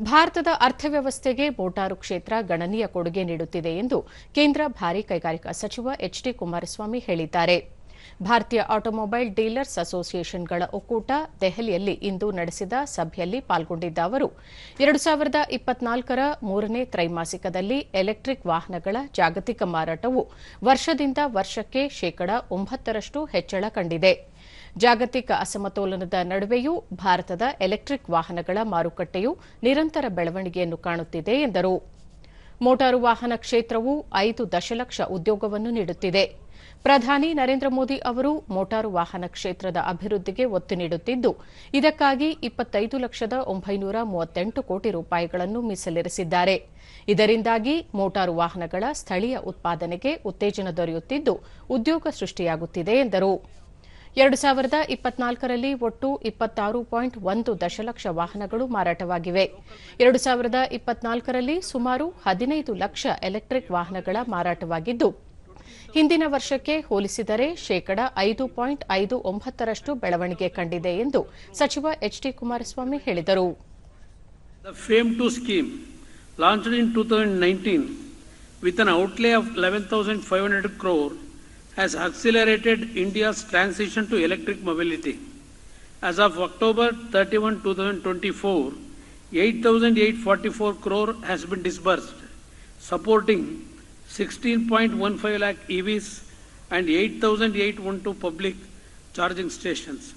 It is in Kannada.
ಭಾರತದ ಅರ್ಥವ್ಯವಸ್ಥೆಗೆ ಮೋಟಾರು ಕ್ಷೇತ್ರ ಗಣನೀಯ ಕೊಡುಗೆ ನೀಡುತ್ತಿದೆ ಎಂದು ಕೇಂದ್ರ ಭಾರೀ ಕೈಗಾರಿಕಾ ಸಚಿವ ಎಚ್ ಡಿ ಕುಮಾರಸ್ವಾಮಿ ಹೇಳಿದ್ದಾರೆ. ಭಾರತೀಯ ಆಟೋಮೊಬೈಲ್ ಡೀಲರ್ಸ್ ಅಸೋಸಿಯೇಷನ್ಗಳ ಒಕ್ಕೂಟ ದೆಹಲಿಯಲ್ಲಿ ಇಂದು ನಡೆಸಿದ ಸಭೆಯಲ್ಲಿ ಪಾಲ್ಗೊಂಡಿದ್ದ ಅವರು, ಎರಡು ಸಾವಿರದ ಇಪ್ಪತ್ನಾಲ್ಕರ ಮೂರನೇ ತ್ರೈಮಾಸಿಕದಲ್ಲಿ ಎಲೆಕ್ಟ್ರಿಕ್ ವಾಹನಗಳ ಜಾಗತಿಕ ಮಾರಾಟವು ವರ್ಷದಿಂದ ವರ್ಷಕ್ಕೆ ಶೇಕಡಾ ಒಂಬತ್ತರಷ್ಟು ಹೆಚ್ಚಳ ಕಂಡಿದೆ. ಜಾಗತಿಕ ಅಸಮತೋಲನದ ನಡುವೆಯೂ ಭಾರತದ ಎಲೆಕ್ಟ್ರಿಕ್ ವಾಹನಗಳ ಮಾರುಕಟ್ಟೆಯು ನಿರಂತರ ಬೆಳವಣಿಗೆಯನ್ನು ಕಾಣುತ್ತಿದೆ ಎಂದರು. ಮೋಟಾರು ವಾಹನ ಕ್ಷೇತ್ರವು ಐದು ದಶಲಕ್ಷ ಉದ್ಯೋಗವನ್ನು ನೀಡುತ್ತಿದೆ. ಪ್ರಧಾನಿ ನರೇಂದ್ರ ಮೋದಿ ಅವರು ಮೋಟಾರು ವಾಹನ ಕ್ಷೇತ್ರದ ಅಭಿವೃದ್ಧಿಗೆ ಒತ್ತು ನೀಡುತ್ತಿದ್ದು, ಇದಕ್ಕಾಗಿ ಇಪ್ಪತ್ತೈದು ಲಕ್ಷದ ಒಂಬೈನೂರ ಮೂವತ್ತೆಂಟು ಕೋಟಿ ರೂಪಾಯಿಗಳನ್ನು ಮೀಸಲಿರಿಸಿದ್ದಾರೆ. ಇದರಿಂದಾಗಿ ಮೋಟಾರು ವಾಹನಗಳ ಸ್ಥಳೀಯ ಉತ್ಪಾದನೆಗೆ ಉತ್ತೇಜನ ದೊರೆಯುತ್ತಿದ್ದು, ಉದ್ಯೋಗ ಸೃಷ್ಟಿಯಾಗುತ್ತಿದೆ ಎಂದರು. ಎರಡು ಸಾವಿರದ ಇಪ್ಪತ್ನಾಲ್ಕರಲ್ಲಿ ಒಟ್ಟು ಇಪ್ಪತ್ತಾರು ಪಾಯಿಂಟ್ ಒಂದು ದಶಲಕ್ಷ ವಾಹನಗಳು ಮಾರಾಟವಾಗಿವೆ. ಎರಡು ಸಾವಿರದ ಇಪ್ಪತ್ನಾಲ್ಕರಲ್ಲಿ ಸುಮಾರು ಹದಿನೈದು ಲಕ್ಷ ಎಲೆಕ್ಟ್ರಿಕ್ ವಾಹನಗಳ ಮಾರಾಟವಾಗಿದ್ದು ಹಿಂದಿನ ವರ್ಷಕ್ಕೆ ಹೋಲಿಸಿದರೆ ಶೇಕಡ ಐದು ಪಾಯಿಂಟ್ ಐದು ಒಂಬತ್ತರಷ್ಟು ಬೆಳವಣಿಗೆ ಕಂಡಿದೆ ಎಂದು ಸಚಿವ ಎಚ್ ಡಿ ಕುಮಾರಸ್ವಾಮಿ ಹೇಳಿದರು. The FAME 2 scheme, launched in 2019 with an outlay of 11,500 crore, has accelerated India's transition to electric mobility. As of October 31, 2024, 8,844 crore has been disbursed, supporting 16.15 lakh EVs and 8,812 public charging stations.